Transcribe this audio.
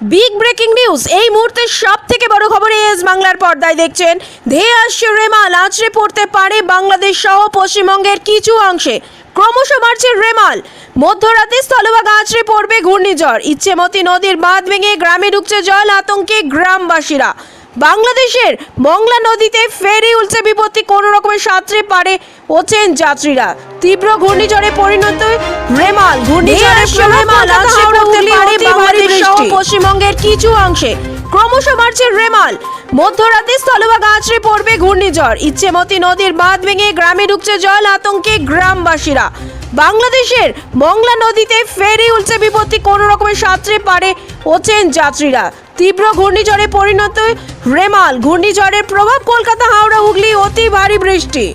Big breaking news এই মুহূর্তে সব থেকে বড় খবর এস বাংলার পর্দায় দেখছেন। ধেয়ে আসছে রেমাল আছড়ে পড়তে পারে বাংলাদেশ সহ পশ্চিমবঙ্গের কিছু অংশে। ক্রমশ বাড়ছে রেমাল। মধ্যরাতে স্থলভাগ আছড়ে পড়বে ঘূর্ণিঝড়। ইচ্ছেমতি নদীর বাঁধ ভেঙে গ্রামে ঢুকছে জল আতঙ্কে গ্রামবাসীরা। বাংলাদেশের মংলা নদীতে ফেরি উলছে বিপত্তি কোনো রকমের সাঁতরে পারে ওছেন যাত্রীরা। তীব্র ঘূর্ণিঝড়ে পরিণত রেমাল। ঘূর্ণিঝড়ের রেমাল আছড়ে পড়তে পারে বাংলাদেশ পশ্চিমবঙ্গের কিছু অংশে ক্রমশ বাড়ছে রেমাল। মধ্যরাতে স্থলভাগ আছড়ে পড়বে ঘূর্ণিঝড়। ইচ্ছেমতি নদীর বাঁধ ভেঙে গ্রামে ঢুকছে জল আতঙ্কে গ্রামবাসীরা। বাংলাদেশের মংলা নদীতে ফেরি উলছে বিপত্তি কোনো রকমের সাঁতরে পারে ওছেন যাত্রীরা। তীব্র ঘূর্ণিঝড়ে পরিণত রেমাল। ঘূর্ণিঝড়ের প্রভাব কলকাতা, হাওড়া, হুগলি অতি ভারী বৃষ্টি।